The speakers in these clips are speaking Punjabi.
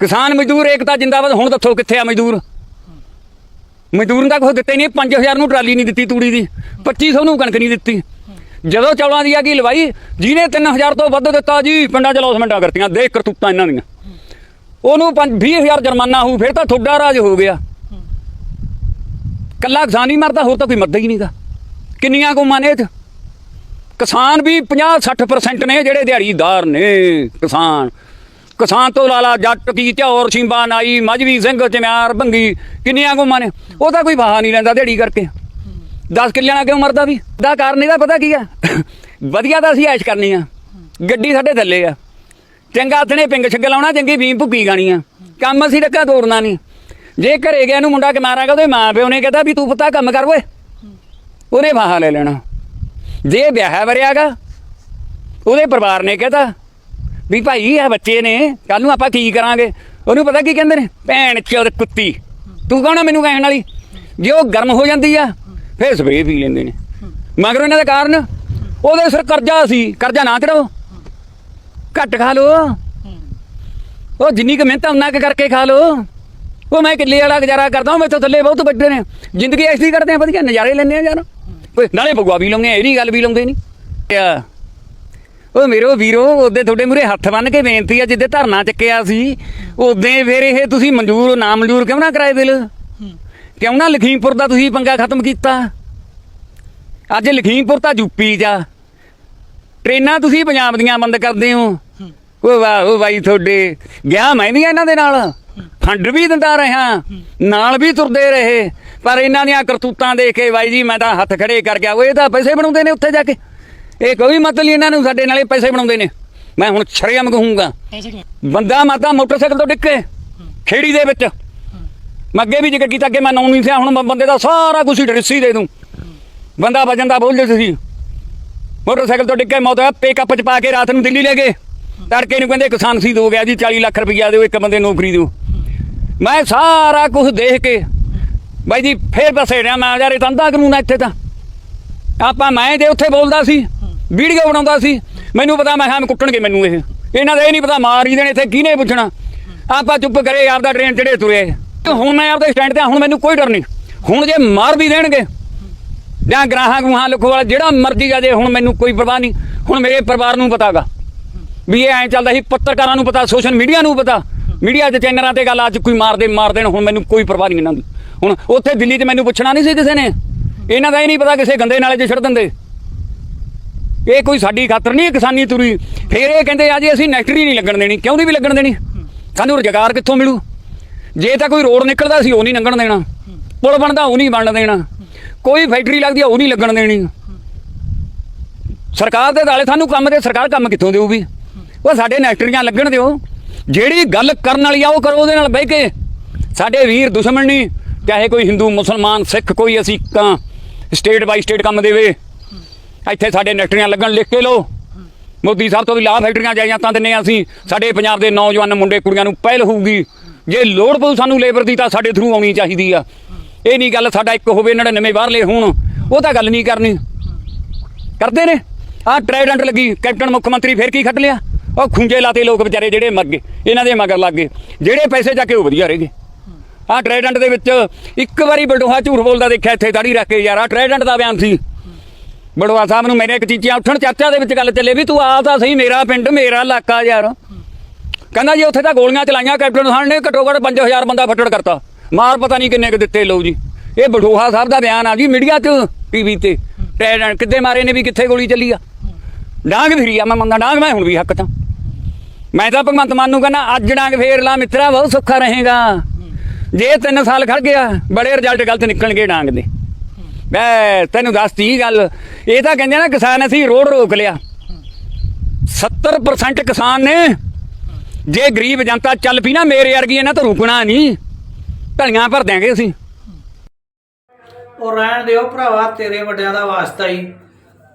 ਕਿਸਾਨ ਮਜ਼ਦੂਰ ਏਕਤਾ ਜਿੰਦਾਬਾਦ, ਹੁਣ ਦੱਸੋ ਕਿੱਥੇ ਆ ਮਜ਼ਦੂਰ? ਮਜ਼ਦੂਰ ਨੂੰ ਤਾਂ ਕੁਛ ਦਿੱਤੇ ਨਹੀਂ 5000 ਨੂੰ ਟਰਾਲੀ ਨਹੀਂ ਦਿੱਤੀ ਤੂੜੀ ਦੀ 2500 ਨੂੰ ਕਣਕ ਨਹੀਂ ਦਿੱਤੀ। ਜਦੋਂ ਚੌਲਾਂ ਦੀ ਆ ਗਈ ਲਵਾਈ, ਜਿਹਨੇ 3000 ਤੋਂ ਵੱਧ ਦਿੱਤਾ ਜੀ, ਪਿੰਡਾਂ 'ਚ ਲੌਸਮੈਂਟਾਂ ਕਰਤੀਆਂ, ਦੇਖ ਕਰਤੂਤਾਂ ਇਹਨਾਂ ਦੀਆਂ। ਉਹਨੂੰ 20000 ਜੁਰਮਾਨਾ ਹੋਊ, ਫਿਰ ਤਾਂ ਤੁਹਾਡਾ ਰਾਜ ਹੋ ਗਿਆ। ਕੱਲਾ ਕਿਸਾਨ ਹੀ ਮਰਦਾ, ਹੋਰ ਤਾਂ ਕੋਈ ਮਰਦਾ ਹੀ ਨਹੀਂਗਾ ਕਿੰਨੀਆਂ ਕੌਮਾਂ ਨੇ ਇਹ 'ਚ? ਕਿਸਾਨ ਵੀ 50 60% ਨੇ ਜਿਹੜੇ ਦਿਹਾੜੀਦਾਰ ਨੇ, ਕਿਸਾਨ। ਕਿਸਾਨ ਤੋਂ ਲਾਲਾ ਜੱਟ ਕੀ ਝੌਰ ਸ਼ਿੰਬਾ ਨਾਈ, ਮਜਵੀ ਸਿੰਘ ਚਮਿਆਰ ਭੰਗੀ ਕਿੰਨੀਆਂ ਕੌਮਾਂ ਨੇ? ਉਹ ਤਾਂ ਕੋਈ ਬਾਹਾ ਨਹੀਂ ਲੈਂਦਾ ਦਿਹਾੜੀ ਕਰਕੇ। 10 ਕਿੱਲਿਆਂ ਨਾਲ ਕਿਉਂ ਮਰਦਾ ਵੀ। ਦਾ ਕਾਰਨ ਇਹਦਾ ਪਤਾ ਕੀ ਆ? ਵਧੀਆ ਤਾਂ ਅਸੀਂ ਐਸ਼ ਕਰਨੀ ਆ। ਗੱਡੀ ਸਾਡੇ ਥੱਲੇ ਆ। ਚੰਗਾ ਥਣੇ ਪਿੰਗ ਛੱਗ ਲਾਉਣਾ, ਚੰਗੀ ਬੀਮ ਭੁੱਕੀ ਗਾਣੀ ਆ। ਕੰਮ ਅਸੀਂ ਰੱਖਾ ਤੋੜਨਾ ਨਹੀਂ। ਜੇ ਘਰੇ ਗਿਆ ਨੂੰ ਮੁੰਡਾ ਕਿ ਮਾਰਾਂਗਾ, ਉਹਦੇ ਮਾਂ ਪਿਓ ਨੇ ਕਹਿੰਦਾ ਵੀ ਤੂੰ ਪੁੱਤਾ ਕੰਮ ਕਰ ਓਏ। ਉਹਨੇ ਬਾਹਾ ਲੈ ਲੈਣਾ। ਜੇ ਵਿਆਹ ਵਰਿਆਗਾ, ਉਹਦੇ ਪਰਿਵਾਰ ਨੇ ਕਹਤਾ ਵੀ ਭਾਈ ਇਹ ਬੱਚੇ ਨੇ ਕੱਲ ਨੂੰ ਆਪਾਂ ਕੀ ਕਰਾਂਗੇ? ਉਹਨੂੰ ਪਤਾ ਕੀ ਕਹਿੰਦੇ ਨੇ? ਭੈਣ ਚੋਦ ਕੁੱਤੀ। ਤੂੰ ਕਹਣਾ ਮੈਨੂੰ ਕਹਿਣ ਵਾਲੀ? ਜੇ ਉਹ ਗਰਮ ਹੋ ਜਾਂਦੀ ਆ, ਫਿਰ ਸਪਰੇਅ ਪੀ ਲੈਂਦੇ ਨੇ। ਮਗਰ ਇਹਨਾਂ ਦਾ ਕਾਰਨ ਉਹਦੇ ਸਿਰ ਕਰਜ਼ਾ ਸੀ, ਕਰਜ਼ਾ ਨਾ ਚੜਾਓ ਘੱਟ ਖਾ ਲੋ ਉਹ ਜਿੰਨੀ ਕੁ ਮਿਹਨਤ ਉਹਨਾਂ ਕੁ ਕਰਕੇ ਖਾ ਲੋ ਉਹ ਮੈਂ ਕਿੱਲੇ ਵਾਲਾ ਗੁਜ਼ਾਰਾ ਕਰਦਾ ਹਾਂ ਮੈਥੋਂ ਥੱਲੇ ਬਹੁਤ ਵੱਡੇ ਨੇ। ਜ਼ਿੰਦਗੀ ਐਸੀ ਕਰਦੇ ਆ, ਵਧੀਆ ਨਜ਼ਾਰੇ ਲੈਂਦੇ ਆ ਯਾਰ। ਕੋਈ ਨਾਲੇ ਭਗਵਾ ਵੀ ਲਾਉਂਦੇ ਆ ਇਹਦੀ ਗੱਲ ਵੀ ਲਾਉਂਦੇ ਨਹੀਂ। ਆ ਉਹ ਮੇਰੋ ਵੀਰੋ ਉਹਦੇ ਤੁਹਾਡੇ ਮੂਰੇ ਹੱਥ ਬੰਨ ਕੇ ਬੇਨਤੀ ਆ ਜਿੱਦੇ ਧਰਨਾ ਚੱਕਿਆ ਸੀ ਉਦੋਂ ਫਿਰ ਇਹ ਤੁਸੀਂ ਮਨਜ਼ੂਰ ਨਾ ਮਨਜ਼ੂਰ ਕਿਉਂ ਨਾ ਕਰਾਏ ਬਿੱਲ? ਕਿਉਂ ਨਾ ਲਖੀਮਪੁਰ ਦਾ ਤੁਸੀਂ ਪੰਗਾ ਖਤਮ ਕੀਤਾ? ਅੱਜ ਲਖੀਮਪੁਰ ਤਾਂ ਯੂਪੀ ਜਾ ਟ੍ਰੇਨਾਂ ਤੁਸੀਂ ਪੰਜਾਬ ਦੀਆਂ ਬੰਦ ਕਰਦੇ ਹੋ। ਉਹ ਵਾਹ ਉਹ ਬਾਈ ਤੁਹਾਡੇ ਗਿਆ ਮੈਂ ਵੀ ਇਹਨਾਂ ਦੇ ਨਾਲ। ਫੰਡ ਵੀ ਦਿੰਦਾ ਰਿਹਾ। ਨਾਲ ਵੀ ਤੁਰਦੇ ਰਹੇ। ਪਰ ਇਹਨਾਂ ਦੀਆਂ ਕਰਤੂਤਾਂ ਦੇਖ ਕੇ ਬਾਈ ਜੀ ਮੈਂ ਤਾਂ ਹੱਥ ਖੜੇ ਕਰ ਗਿਆ। ਉਹ ਇਹ ਤਾਂ ਪੈਸੇ ਬਣਾਉਂਦੇ ਨੇ ਉੱਥੇ ਜਾ ਕੇ। ਇਹ ਕੋਈ ਮਤਲਬ ਇਹਨਾਂ ਨੂੰ ਸਾਡੇ ਨਾਲੇ ਪੈਸੇ ਬਣਾਉਂਦੇ ਨੇ। ਮੈਂ ਹੁਣ ਸ਼ਰੇਆਮ ਕਹੂੰਗਾ ਬੰਦਾ ਮਾਤਾ ਮੋਟਰਸਾਈਕਲ ਤੋਂ ਡਿੱਕੇ ਖੇੜੀ ਦੇ ਵਿੱਚ। ਮੈਂ ਅੱਗੇ ਵੀ ਜ਼ਿਕਰ ਕੀਤਾ ਅੱਗੇ ਮੈਂ ਨੌਂ ਨਹੀਂ ਸੀ ਹੁਣ ਬੰਦੇ ਦਾ ਸਾਰਾ ਕੁਝ ਡਰਿੱਸੀ ਦੇ ਦੂੰ। ਬੰਦਾ ਵਜਨ ਦਾ ਬੋਲਦੇ ਸੀ। ਮੋਟਰਸਾਈਕਲ ਤੋਂ ਡਿੱਗੇ ਮੌਤ ਹੋਇਆ ਪਿਕਅਪ ਚ ਪਾ ਕੇ ਰਾਤ ਨੂੰ ਦਿੱਲੀ ਲੈ ਗਏ। ਤੜਕੇ ਨੂੰ ਕਹਿੰਦੇ ਕਿਸਾਨ ਸੀ ਹੋ ਗਿਆ ਜੀ 40 ਲੱਖ ਰੁਪਈਆ ਦਿਓ ਇੱਕ ਬੰਦੇ ਨੌਕਰੀ ਦਿਓ। ਮੈਂ ਸਾਰਾ ਕੁਝ ਦੇਖ ਕੇ ਬਾਈ ਜੀ ਫੇਰ ਬਸੇ ਰਿਆ ਮੈਂ ਯਾਰ ਇਹ ਤੰਦਾ ਕਾਨੂੰਨ ਆ ਇੱਥੇ ਤਾਂ। ਆਪਾਂ ਮੈਂ ਜੇ ਉੱਥੇ ਬੋਲਦਾ ਸੀ ਵੀਡੀਓ ਬਣਾਉਂਦਾ ਸੀ। ਮੈਨੂੰ ਪਤਾ, ਮੈਂ ਹਾਂ ਕੁੱਟਣਗੇ ਮੈਨੂੰ ਇਹ। ਇਹਨਾਂ ਦਾ ਇਹ ਨਹੀਂ ਪਤਾ, ਮਾਰ ਹੀ ਦੇਣ ਇੱਥੇ ਕਿਹਨੇ ਪੁੱਛਣਾ? ਆਪਾਂ ਚੁੱਪ ਕਰੇ, ਆਪਦਾ ਟ੍ਰੇਨ ਚੜੇ ਤੁਰੇ। ਤੇ ਹੁਣ ਮੈਂ ਆਪਦੇ ਸਟੈਂਡ ਤੇ ਹੁਣ ਮੈਨੂੰ ਕੋਈ ਡਰ ਨਹੀਂ। ਹੁਣ ਜੇ ਮਾਰ ਵੀ ਦੇਣਗੇ, ਜਾਂ ਗ੍ਰਾਹਕ ਗੂਹਾਂ ਲਿਖੋ ਵਾਲਾ, ਜਿਹੜਾ ਮਰਜ਼ੀ ਆ ਜੇ, ਹੁਣ ਮੈਨੂੰ ਕੋਈ ਪਰਵਾਹ ਨਹੀਂ। ਹੁਣ ਮੇਰੇ ਪਰਿਵਾਰ ਨੂੰ ਪਤਾਗਾ। ਵੀ ਇਹ ਐਂ ਚੱਲਦਾ ਸੀ, ਪੱਤਰਕਾਰਾਂ ਨੂੰ ਪਤਾ ਸੋਸ਼ਲ ਮੀਡੀਆ ਨੂੰ ਪਤਾ। ਮੀਡੀਆ ਦੇ ਚੈਨਲਾਂ ਤੇ ਗੱਲ ਅੱਜ ਕੋਈ ਮਾਰਦੇ ਮਾਰ ਦੇਣ, ਹੁਣ ਮੈਨੂੰ ਕੋਈ ਪਰਵਾਹ ਨਹੀਂ ਇਹਨਾਂ ਦੀ। ਹੁਣ ਉੱਥੇ ਦਿੱਲੀ 'ਚ ਮੈਨੂੰ ਪੁੱਛਣਾ ਨਹੀਂ ਸੀ ਕਿਸੇ ਨੇ। ਇਹਨਾਂ ਦਾ ਇਹ ਨਹੀਂ ਪਤਾ ਕਿਸੇ ਗੰਦੇ ਨਾਲੇ 'ਚ ਛੱਡ ਦਿੰਦੇ। ਇਹ ਕੋਈ ਸਾਡੀ ਖਾਤਰ ਨਹੀਂ ਕਿਸਾਨੀ ਤੁਰੀ। ਫੇਰ ਇਹ ਕਹਿੰਦੇ ਆ ਜੀ ਅਸੀਂ ਨੈਕਟਰੀ ਨਹੀਂ ਲੱਗਣ ਦੇਣੀ। ਕਿਉਂ ਨਹੀਂ ਵੀ ਲੱਗਣ ਦੇਣੀ? ਸਾਨੂੰ ਰੁਜ਼ਗਾਰ ਕਿੱਥੋਂ ਮਿਲੂ? ਜੇ ਤਾਂ ਕੋਈ ਰੋਡ ਨਿਕਲਦਾ ਸੀ, ਉਹ ਨਹੀਂ ਲੰਘਣ ਦੇਣਾ। ਪੁਲ ਬਣਦਾ, ਉਹ ਨਹੀਂ ਬਣ ਦੇਣਾ। ਕੋਈ ਫੈਕਟਰੀ ਲੱਗਦੀ ਆ, ਉਹ ਨਹੀਂ ਲੱਗਣ ਦੇਣੀ। ਸਰਕਾਰ ਦੇ ਦਾਲੇ ਸਾਨੂੰ ਕੰਮ ਦੇ, ਸਰਕਾਰ ਕੰਮ ਕਿੱਥੋਂ ਦੇਊਗੀ? ਉਹ ਸਾਡੇ ਨੈਕਟਰੀਆਂ ਲੱਗਣ ਦਿਓ। ਜਿਹੜੀ ਗੱਲ ਕਰਨ ਵਾਲੀ ਆ, ਉਹ ਕਰੋ ਉਹਦੇ ਨਾਲ ਬਹਿ ਕੇ। ਸਾਡੇ ਵੀਰ ਦੁਸ਼ਮਣ ਨਹੀਂ। ਚਾਹੇ ਕੋਈ ਹਿੰਦੂ, ਮੁਸਲਮਾਨ, ਸਿੱਖ ਕੋਈ ਅਸੀਂ ਤਾਂ ਸਟੇਟ ਬਾਈ ਸਟੇਟ ਕੰਮ ਦੇਵੇ। ਇੱਥੇ ਸਾਡੇ ਨੈਕਟਰੀਆਂ ਲੱਗਣ, ਲਿਖ ਕੇ ਲਓ। ਮੋਦੀ ਸਾਹਿਬ ਤੋਂ ਵੀ ਲਾਭ ਫੈਕਟਰੀਆਂ ਜਾਈਆਂ, ਤਾਂ ਦਿੰਨੇ ਹਾਂ ਅਸੀਂ। ਸਾਡੇ ਪੰਜਾਬ ਦੇ ਨੌਜਵਾਨ ਮੁੰਡੇ, ਕੁੜੀਆਂ ਨੂੰ ਪਹਿਲ ਹੋਊਗੀ। ਜੇ ਲੋੜ ਪਊ ਸਾਨੂੰ ਲੇਬਰ ਦੀ, ਤਾਂ ਸਾਡੇ ਥਰੂ ਆਉਣੀ ਚਾਹੀਦੀ ਆ। ਇਹ ਨਹੀਂ ਗੱਲ ਸਾਡਾ ਇੱਕ ਹੋਵੇ 99 ਬਾਹਰਲੇ ਹੋਣ। ਉਹ ਤਾਂ ਗੱਲ ਨਹੀਂ ਕਰਨੀ। ਕਰਦੇ ਨੇ। ਆਹ ਟ੍ਰੈਡੈਂਟ ਲੱਗੀ, ਕੈਪਟਨ ਮੁੱਖ ਮੰਤਰੀ ਫਿਰ ਕੀ ਖੱਟ ਲਿਆ? ਉਹ ਖੁੰਝੇ ਲਾਤੇ ਲੋਕ ਵਿਚਾਰੇ ਜਿਹੜੇ ਮਰ ਗਏ, ਇਹਨਾਂ ਦੇ ਮਗਰ ਲੱਗ ਗਏ। ਜਿਹੜੇ ਪੈਸੇ ਜਾ ਕੇ ਉਹ ਵਧੀਆ ਰਹਿ ਗਏ। ਆਹ ਟ੍ਰੈਡੈਂਟ ਦੇ ਵਿੱਚ ਇੱਕ ਵਾਰੀ ਬਲਡੋਹਾ ਝੂਠ ਬੋਲਦਾ ਦੇਖਿਆ, ਇੱਥੇ ਦਾੜੀ ਰੱਖ ਕੇ ਯਾਰ, ਆਹ ਟ੍ਰੈਡੈਂਟ ਦਾ ਬਿਆਨ ਸੀ। ਬੜਵਾ ਸਾਹਿਬ ਨੂੰ ਮੇਰੇ ਇੱਕ ਚੀਚੀਆਂ ਉੱਠਣ ਚਰਚਾ ਦੇ ਵਿੱਚ ਗੱਲ ਚੱਲੇ ਵੀ ਤੂੰ ਆ ਤਾਂ ਸਹੀ, ਮੇਰਾ ਪਿੰਡ, ਮੇਰਾ ਇਲਾਕਾ ਯਾਰ। ਕਹਿੰਦਾ ਜੀ ਉੱਥੇ ਤਾਂ ਗੋਲੀਆਂ ਚਲਾਈਆਂ, ਕੈਪਟਨ ਸਾਹਿਬ ਨੇ ਘੱਟੋ ਘੱਟ 5000 ਬੰਦਾ ਫੱਟੜ ਕਰਤਾ। ਮਾਰ ਪਤਾ ਨਹੀਂ ਕਿੰਨੇ ਕੁ ਦਿੱਤੇ ਲਓ ਜੀ। ਇਹ ਬਠੋਹਾ ਸਾਹਿਬ ਦਾ ਬਿਆਨ ਆ ਜੀ ਮੀਡੀਆ 'ਚ, ਟੀਵੀ ਤੇ। ਟ੍ਰਾਈਡੈਂਟ ਕਿੱਦੇ ਮਾਰੇ ਨੇ ਵੀ ਕਿੱਥੇ ਗੋਲੀ ਚੱਲੀ ਆ। ਡਾਂਗ ਫਿਰੀ ਆ, ਮੈਂ ਮੰਨਦਾ, ਡਾਂਗ ਮੈਂ ਹੁਣ ਵੀ ਹੱਕ ਤਾਂ। ਮੈਂ ਤਾਂ ਭਗਵੰਤ ਮਾਨ ਨੂੰ ਕਹਿੰਦਾ, ਅੱਜ ਡਾਂਗ ਫੇਰ ਲਾ ਮਿੱਤਰਾ, ਬਹੁਤ ਸੁੱਖਾ ਰਹੇਗਾ। ਜੇ 3 ਸਾਲ ਖੜ ਗਿਆ, ਬੜੇ ਰਿਜ਼ਲਟ ਗਲਤ ਨਿਕਲਣਗੇ ਡਾਂਗ ਦੇ। ਮੈਂ ਤੈਨੂੰ ਦੱਸਤੀ ਗੱਲ, ਇਹ ਤਾਂ ਕਹਿੰਦੇ ਨਾ ਕਿਸਾਨ ਅਸੀਂ ਰੋਡ ਰੋਕ ਲਿਆ। 70% ਕਿਸਾਨ ਨੇ। ਜੇ ਗਰੀਬ ਜਨਤਾ ਚੱਲ ਪਈ ਨਾ ਮੇਰੇ ਵਰਗੀ, ਇਹਨਾਂ ਤੋਂ ਰੁਕਣਾ ਨਹੀਂ। ਢਲੀਆਂ ਭਰ ਦਿਆਂਗੇ ਅਸੀਂ। ਉਹ ਰਹਿਣ ਦਿਓ ਭਰਾਵਾ, ਤੇਰੇ ਵੱਡਿਆਂ ਦਾ ਵਾਸਤਾ ਹੀ।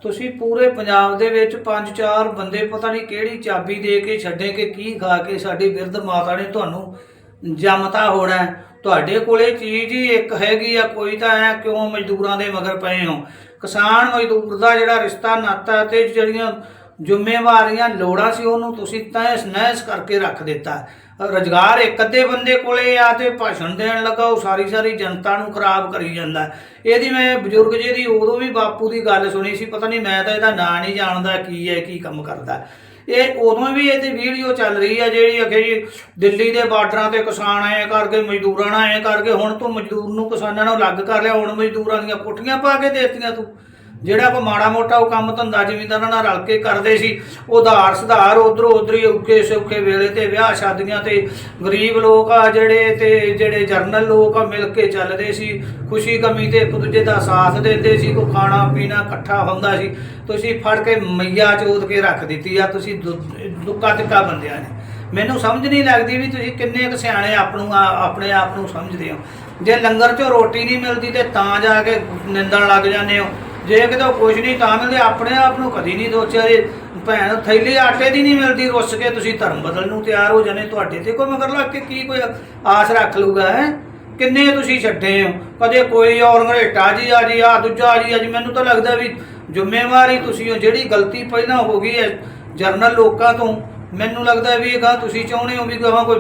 ਤੁਸੀਂ ਪੂਰੇ ਪੰਜਾਬ ਦੇ ਵਿੱਚ ਪੰਜ ਚਾਰ ਬੰਦੇ ਪਤਾ ਨਹੀਂ ਕਿਹੜੀ ਚਾਬੀ ਦੇ ਕੇ ਛੱਡੇ ਕਿ ਕੀ ਖਾ ਕੇ ਸਾਡੀ ਬਿਰਧ ਮਾਤਾ ਨੇ ਤੁਹਾਨੂੰ ਜਮਤਾ ਹੋਣਾ ਤੁਹਾਡੇ ਕੋਲੇ ਚੀਜ਼ ਹੀ ਇੱਕ ਹੈਗੀ ਆ, ਕੋਈ ਤਾਂ ਐ ਕਿਉਂ ਮਜ਼ਦੂਰਾਂ ਦੇ ਮਗਰ ਪਏ ਹੋ? ਕਿਸਾਨ ਮਜ਼ਦੂਰ ਦਾ ਜਿਹੜਾ ਰਿਸ਼ਤਾ ਨਾਤਾ ਤੇ ਜਿਹੜੀਆਂ ਜ਼ਿੰਮੇਵਾਰੀਆਂ, ਲੋੜਾਂ ਸੀ, ਉਹਨੂੰ ਤੁਸੀਂ ਤੈਸ ਨੈਸ ਕਰਕੇ ਰੱਖ ਦਿੱਤਾ। ਰੁਜ਼ਗਾਰ ਇੱਕ ਅੱਧੇ ਬੰਦੇ ਕੋਲੇ ਆ ਤੇ ਭਾਸ਼ਣ ਦੇਣ ਲੱਗਾ, ਉਹ ਸਾਰੀ ਸਾਰੀ ਜਨਤਾ ਨੂੰ ਖਰਾਬ ਕਰੀ ਜਾਂਦਾ। ਇਹਦੀ ਮੈਂ ਬਜ਼ੁਰਗ ਜੀ ਦੀ ਉਦੋਂ ਵੀ ਬਾਪੂ ਦੀ ਗੱਲ ਸੁਣੀ ਸੀ, ਪਤਾ ਨਹੀਂ ਮੈਂ ਤਾਂ ਇਹਦਾ ਨਾਂ ਨਹੀਂ ਜਾਣਦਾ, ਕੀ ਹੈ, ਕੀ ਕੰਮ ਕਰਦਾ। ਇਹ ਉਦੋਂ ਵੀ ਇਹਦੀ ਵੀਡੀਓ ਚੱਲ ਰਹੀ ਹੈ ਜਿਹੜੀ ਅਖੇ ਜੀ ਦਿੱਲੀ ਦੇ ਬਾਰਡਰਾਂ ਤੇ ਕਿਸਾਨ ਐ ਕਰਕੇ ਮਜ਼ਦੂਰਾਂ ਨਾਲ ਐ ਕਰਕੇ ਹੁਣ ਤੂੰ ਮਜ਼ਦੂਰ ਨੂੰ ਕਿਸਾਨਾਂ ਨੂੰ ਅਲੱਗ ਕਰ ਲਿਆ, ਹੁਣ ਮਜ਼ਦੂਰਾਂ ਦੀਆਂ ਕੋਠੀਆਂ ਪਾ ਕੇ ਦੇਤੀਆਂ ਤੂੰ। ਜਿਹੜਾ ਕੋ ਮਾੜਾ ਮੋਟਾ ਉਹ ਕੰਮ ਧੰਦਾ ਜ਼ਿਮੀਂਦਾਰਾਂ ਨਾਲ ਰਲ ਕੇ ਕਰਦੇ ਸੀ, ਉਧਾਰ ਸੁਧਾਰ ਉਧਰੋਂ ਹੀ ਔਖੇ ਸੌਖੇ ਵੇਲੇ ਤੇ ਵਿਆਹ ਸ਼ਾਦੀਆਂ ਤੇ ਗਰੀਬ ਲੋਕ ਆ ਜਿਹੜੇ ਤੇ ਜਿਹੜੇ ਜਰਨਲ ਲੋਕ ਆ ਮਿਲ ਕੇ ਚੱਲਦੇ ਸੀ, ਖੁਸ਼ੀ ਕਮੀ ਤੇ ਇੱਕ ਦੂਜੇ ਦਾ ਸਾਥ ਦਿੰਦੇ ਸੀ ਕੋ ਖਾਣਾ ਪੀਣਾ ਇਕੱਠਾ ਹੁੰਦਾ ਸੀ, ਤੁਸੀਂ ਫੜ ਕੇ ਮਈਆ ਚੋਦ ਕੇ ਰੱਖ ਦਿੱਤੀ ਆ, ਤੁਸੀਂ ਦੁ- ਦੁੱਕਾ ਤਿੱਕਾ ਬੰਦਿਆਂ ਨੇ। ਮੈਨੂੰ ਸਮਝ ਨਹੀਂ ਲੱਗਦੀ ਵੀ ਤੁਸੀਂ ਕਿੰਨੇ ਕੁ ਸਿਆਣੇ ਆਪ ਨੂੰ ਆਪਣੇ ਆਪ ਨੂੰ ਸਮਝਦੇ ਹੋ। ਜੇ ਲੰਗਰ 'ਚੋਂ ਰੋਟੀ ਨਹੀਂ ਮਿਲਦੀ ਤੇ ਤਾਂ ਜਾ ਕੇ ਨਿੰਦਣ ਲੱਗ ਜਾਂਦੇ ਹੋ। ਜੇ ਕਿਤੇ ਕੁਝ ਨਹੀਂ ਤਾਂ ਮਿਲਦੇ ਆਪਣੇ ਆਪ ਨੂੰ ਕਦੀ ਨਹੀਂ ਸੋਚਿਆ ਜੇ ਭੈਣ ਥੈਲੀ ਆਟੇ ਦੀ ਨਹੀਂ ਮਿਲਦੀ, ਰੁੱਸ ਕੇ ਤੁਸੀਂ ਧਰਮ ਬਦਲ ਨੂੰ ਤਿਆਰ ਹੋ ਜਾਣੇ ਤੁਹਾਡੇ ਤੇ ਕੋਈ ਮਗਰ ਲੱਗ ਕੇ ਕੀ ਕੋਈ ਆਸ ਰੱਖ ਲੂਗਾ ਹੈ? ਕਿੰਨੇ ਤੁਸੀਂ ਛੱਡੇ ਹੋ? ਕਦੇ ਕੋਈ ਔਰ ਘਰੇਟਾ ਜੀ ਆ ਜੀ, ਆ ਦੂਜਾ ਜੀ ਆ ਜੀ, ਮੈਨੂੰ ਤਾਂ ਲੱਗਦਾ ਵੀ ਜ਼ਿੰਮੇਵਾਰੀ ਤੁਸੀਂ ਹੋ, ਜਿਹੜੀ ਗਲਤੀ ਪਹਿਲਾਂ ਹੋ ਗਈ ਹੈ ਜਰਨਲ ਲੋਕਾਂ ਤੋਂ, ਮੈਨੂੰ ਲੱਗਦਾ ਵੀ ਇਹ ਗਾ ਤੁਸੀਂ ਚਾਹੁੰਦੇ ਹੋ ਵੀ ਗਾਹਾਂ ਕੋਈ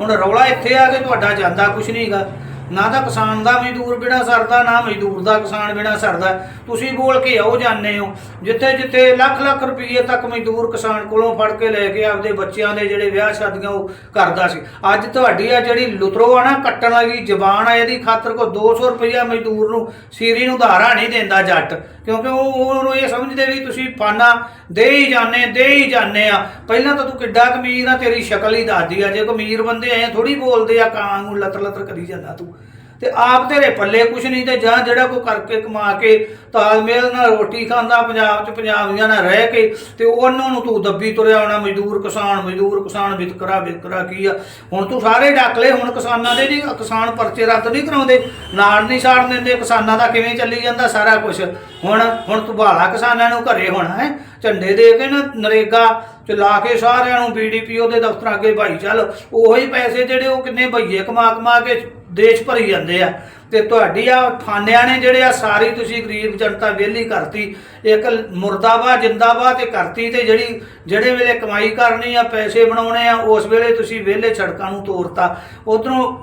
ਹੁਣ ਰੌਲਾ ਇੱਥੇ ਆ ਕੇ ਤੁਹਾਡਾ ਜਾਂਦਾ ਕੁਝ ਨਹੀਂਗਾ ਨਾ ਤਾਂ ਕਿਸਾਨ ਦਾ ਮਜ਼ਦੂਰ ਬਿਨਾ ਸਰਦਾ, ਨਾ ਮਜ਼ਦੂਰ ਦਾ ਕਿਸਾਨ ਬਿਨਾ ਸਰਦਾ। ਤੁਸੀਂ ਬੋਲ ਕੇ ਆਓ, ਜਾਂਦੇ ਹੋ। ਜਿੱਥੇ ਜਿੱਥੇ ਲੱਖ ਲੱਖ ਰੁਪਏ ਤੱਕ ਮਜ਼ਦੂਰ ਕਿਸਾਨ ਕੋਲੋਂ ਫੜ ਕੇ ਲੈ ਕੇ ਆਪਦੇ ਬੱਚਿਆਂ ਦੇ ਜਿਹੜੇ ਵਿਆਹ ਸ਼ਾਦੀਆਂ ਉਹ ਕਰਦਾ ਸੀ। ਅੱਜ ਤੁਹਾਡੀ ਆ ਜਿਹੜੀ ਲੁਤਰੋ ਆ ਨਾ, ਕੱਟਣ ਵਾਲੀ ਜ਼ਬਾਨ ਆ, ਇਹਦੀ ਖਾਤਰ ਕੋ 200 ਰੁਪਇਆ ਮਜ਼ਦੂਰ ਨੂੰ ਸੀਰੀ ਨੂੰ ਧਾਰਾ ਨਹੀਂ ਦਿੰਦਾ ਜੱਟ। ਕਿਉਂਕਿ ਉਹ ਉਹਨੂੰ ਇਹ ਸਮਝਦੇ ਵੀ ਤੁਸੀਂ ਫਾਨਾ, ਦੇ ਹੀ ਜਾਣੇ ਦੇ ਹੀ ਜਾਣੇ ਆ। ਪਹਿਲਾਂ ਤਾਂ ਤੂੰ ਕਿੱਡਾ ਕਮੀਰ ਆ, ਤੇਰੀ ਸ਼ਕਲ ਹੀ ਦੱਸਦੀ ਆ। ਜੇ ਕਮੀਰ ਬੰਦੇ ਐ ਥੋੜੀ ਬੋਲਦੇ ਆ ਕਾਂ ਨੂੰ ਲਤਰ ਲਤਰ ਕਰੀ ਜਾਂਦਾ ਤੂੰ। ਤੇ ਆਪ ਤੇਰੇ ਪੱਲੇ ਕੁਛ ਨਹੀਂ ਤੇ ਜਾਂ ਜਿਹੜਾ ਕੋ ਕਰਕੇ ਕਮਾ ਕੇ ਤਾਲਮੇਲ ਨਾਲ ਰੋਟੀ ਖਾਂਦਾ, ਪੰਜਾਬ ਚ ਪੰਜਾਬੀਆਂ ਨਾਲ ਰਹਿ ਕੇ ਤੇ ਉਹਨਾਂ ਨੂੰ ਤੂੰ ਦੱਬੀ ਤੁਰਿਆ ਆਉਣਾ ਮਜ਼ਦੂਰ ਕਿਸਾਨ ਮਜ਼ਦੂਰ ਕਿਸਾਨ, ਵਿਤਕਰਾ ਵਿਤਕਰਾ ਕੀ ਆ? ਹੁਣ ਤੂੰ ਸਾਰੇ ਡੱਕ ਲਏ, ਹੁਣ ਕਿਸਾਨਾਂ ਦੇ ਨਹੀਂ, ਕਿਸਾਨ ਪਰਚੇ ਰੱਦ ਨਹੀਂ ਕਰਾਉਂਦੇ ਨਾਲ ਨਹੀਂ ਛਾੜ ਦਿੰਦੇ, ਕਿਸਾਨਾਂ ਦਾ ਕਿਵੇਂ ਚੱਲੀ ਜਾਂਦਾ ਸਾਰਾ ਕੁਝ ਹੁਣ ਹੁਣ ਤੂੰ ਭਾਲਾ ਕਿਸਾਨਾਂ ਨੂੰ ਘਰੇ ਹੋਣਾ, ਹੈ? ਝੰਡੇ ਦੇ ਕੇ ਨਾ ਨਰੇਗਾ ਚ ਲਾ ਕੇ ਸਾਰਿਆਂ ਨੂੰ ਬੀਡੀਪੀਓ ਦੇ ਦਫ਼ਤਰ ਅੱਗੇ ਭਾਈ ਚੱਲ, ਉਹੀ ਪੈਸੇ ਜਿਹੜੇ ਉਹ ਕਿੰਨੇ ਭਈਏ ਕਮਾ ਕਮਾ ਕੇ ਦੇਸ਼ ਭਰੀ ਜਾਂਦੇ ਆ। ਤੇ ਤੁਹਾਡੀ ਆ ਥਾਨਿਆਂ ਨੇ ਜਿਹੜੇ ਆ ਸਾਰੀ ਤੁਸੀਂ ਗਰੀਬ ਜਨਤਾ ਵਿਹਲੀ ਕਰਤੀ, ਇੱਕ ਮੁਰਦਾਬਾਦ, ਜਿੰਦਾਬਾਦ ਤੇ ਕਰਤੀ ਤੇ ਜਿਹੜੀ, ਜਿਹੜੇ ਵੇਲੇ ਕਮਾਈ ਕਰਨੀ ਆ, ਪੈਸੇ ਬਣਾਉਣੇ ਆ, ਉਸ ਵੇਲੇ ਤੁਸੀਂ ਵਿਹਲੇ ਸੜਕਾਂ ਨੂੰ ਤੋੜਤਾ ਉਧਰੋਂ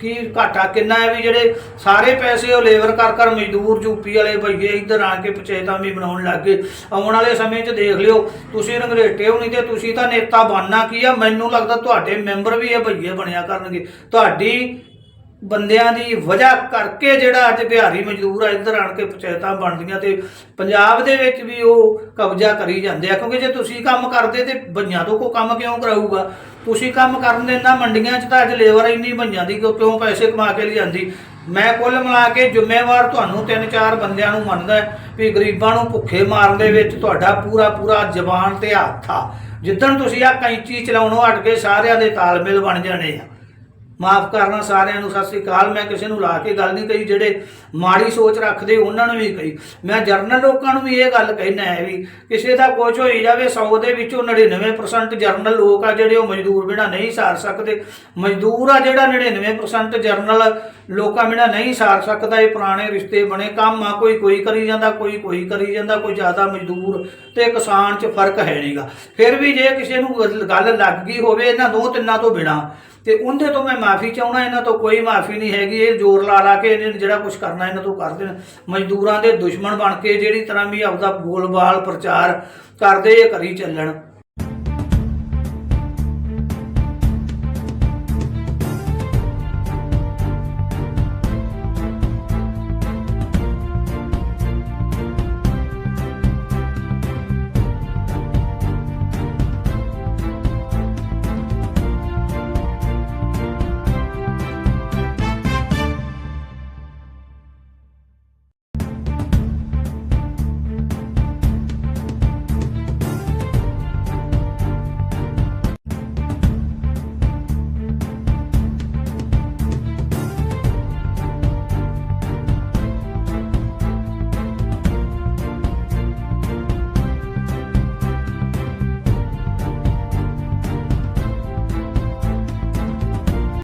ਕੀ ਘਾਟਾ ਕਿੰਨਾ ਹੈ ਵੀ ਜਿਹੜੇ ਸਾਰੇ ਪੈਸੇ ਉਹ ਲੇਬਰ ਕਰ ਕਰ ਮਜ਼ਦੂਰ ਯੂਪੀ ਵਾਲੇ ਭਈਏ ਇੱਧਰ ਆ ਕੇ ਪੰਚਾਇਤਾਂ ਵੀ ਬਣਾਉਣ ਲੱਗ ਗਏ। ਆਉਣ ਵਾਲੇ ਸਮੇਂ 'ਚ ਦੇਖ ਲਿਓ, ਤੁਸੀਂ ਰੰਗਰੇਟੇ ਹੋ ਨਹੀਂ ਤੇ ਤੁਸੀਂ ਤਾਂ ਨੇਤਾ ਬਣਨਾ ਕੀ ਆ? ਮੈਨੂੰ ਲੱਗਦਾ ਤੁਹਾਡੇ ਮੈਂਬਰ ਵੀ ਇਹ ਭਈਏ ਬਣਿਆ ਕਰਨਗੇ। ਤੁਹਾਡੀ ਬੰਦਿਆਂ ਦੀ ਵਜ੍ਹਾ ਕਰਕੇ ਜਿਹੜਾ ਅੱਜ ਬਿਹਾਰੀ ਮਜ਼ਦੂਰ ਆ, ਇੱਧਰ ਆਣ ਕੇ ਪੰਚਾਇਤਾਂ ਬਣਦੀਆਂ ਤੇ ਪੰਜਾਬ ਦੇ ਵਿੱਚ ਵੀ ਉਹ ਕਬਜ਼ਾ ਕਰੀ ਜਾਂਦੇ ਆ। ਕਿਉਂਕਿ ਜੇ ਤੁਸੀਂ ਕੰਮ ਕਰਦੇ ਤੇ ਬੰਨਿਆਂ ਤੋਂ ਕੋ ਕੰਮ ਕਿਉਂ ਕਰਾਊਗਾ? ਤੁਸੀਂ ਕੰਮ ਕਰਨ ਦੇ ਨਾ ਮੰਡੀਆਂ 'ਚ ਤਾਂ ਅੱਜ ਲੇਬਰ ਇੰਨੀ ਬੰਨਿਆਂ ਦੀ ਕਿਉਂ ਕਿਉਂ ਪੈਸੇ ਕਮਾ ਕੇ ਲਿਆਂਦੀ ਮੈਂ ਕੁੱਲ ਮਿਲਾ ਕੇ ਜ਼ਿੰਮੇਵਾਰ ਤੁਹਾਨੂੰ ਤਿੰਨ ਚਾਰ ਬੰਦਿਆਂ ਨੂੰ ਮੰਨਦਾ ਵੀ ਗਰੀਬਾਂ ਨੂੰ ਭੁੱਖੇ ਮਾਰਨ ਦੇ ਵਿੱਚ ਤੁਹਾਡਾ ਪੂਰਾ ਪੂਰਾ ਜ਼ਬਾਨ ਤੇ ਹੱਥ ਆ। ਜਿੱਦਣ ਤੁਸੀਂ ਆ ਕੈਂਚੀ ਚਲਾਉਣੋਂ ਹਟ ਕੇ ਸਾਰਿਆਂ ਦੇ ਤਾਲਮੇਲ ਬਣ ਜਾਣੇ ਆ। ਮਾਫ ਕਰਨਾ ਸਾਰਿਆਂ ਨੂੰ, ਸਤਿ ਸ੍ਰੀ ਅਕਾਲ। ਮੈਂ ਕਿਸੇ ਨੂੰ ਲਾ ਕੇ ਗੱਲ ਨਹੀਂ ਕਹੀ, ਜਿਹੜੇ ਮਾੜੀ ਸੋਚ ਰੱਖਦੇ, ਉਹਨਾਂ ਨੂੰ ਵੀ ਕਹੀ। ਮੈਂ ਜਰਨਲ ਲੋਕਾਂ ਨੂੰ ਵੀ ਇਹ ਗੱਲ ਕਹਿਣਾ ਹੈ ਵੀ ਕਿਸੇ ਦਾ ਕੁਝ ਹੋਈ ਜਾਵੇ 100 ਦੇ ਵਿੱਚੋਂ 99% ਜਰਨਲ ਲੋਕ ਆ ਜਿਹੜੇ ਉਹ ਮਜ਼ਦੂਰ ਬਿਨਾ ਨਹੀਂ ਸਾਰ ਸਕਦੇ। ਮਜ਼ਦੂਰ ਆ ਜਿਹੜਾ 99% ਜਰਨਲ ਲੋਕਾਂ ਬਿਨਾ ਨਹੀਂ ਸਾਰ ਸਕਦਾ। ਇਹ ਪੁਰਾਣੇ ਰਿਸ਼ਤੇ ਬਣੇ, ਕੰਮ ਆ, ਕੋਈ ਕੋਈ ਕਰੀ ਜਾਂਦਾ, ਕੋਈ ਕੋਈ ਕਰੀ ਜਾਂਦਾ, ਕੋਈ ਜ਼ਿਆਦਾ ਮਜ਼ਦੂਰ ਤੇ ਕਿਸਾਨ 'ਚ ਫ਼ਰਕ ਹੈ ਨਹੀਂਗਾ ਫਿਰ ਵੀ ਜੇ ਕਿਸੇ ਨੂੰ ਗੱਲ ਲੱਗ ਗਈ ਹੋਵੇ, ਇਹਨਾਂ ਦੋ ਤਿੰਨਾਂ ਤੋਂ ਬਿਨਾ ਤੇ ਉਹਦੇ ਤੋਂ ਮੈਂ ਮਾਫੀ ਚਾਹਣਾ ਇਹਨਾਂ ਤੋਂ ਕੋਈ ਮਾਫੀ ਨਹੀਂ ਹੈਗੀ। ਇਹ ਜ਼ੋਰ ਲਾ ਲਾ ਕੇ ਇਹਨੇ ਜਿਹੜਾ ਕੁਝ ਕਰਨਾ, ਇਹਨਾਂ ਤੋਂ ਕਰ ਦੇਣ। ਮਜ਼ਦੂਰਾਂ ਦੇ ਦੁਸ਼ਮਣ ਬਣ ਕੇ ਜਿਹੜੀ ਤਰ੍ਹਾਂ ਵੀ ਆਪਦਾ ਬੋਲਬਾਲ ਪ੍ਰਚਾਰ ਕਰਦੇ, ਇਹ ਕਰੀ ਚੱਲਣ।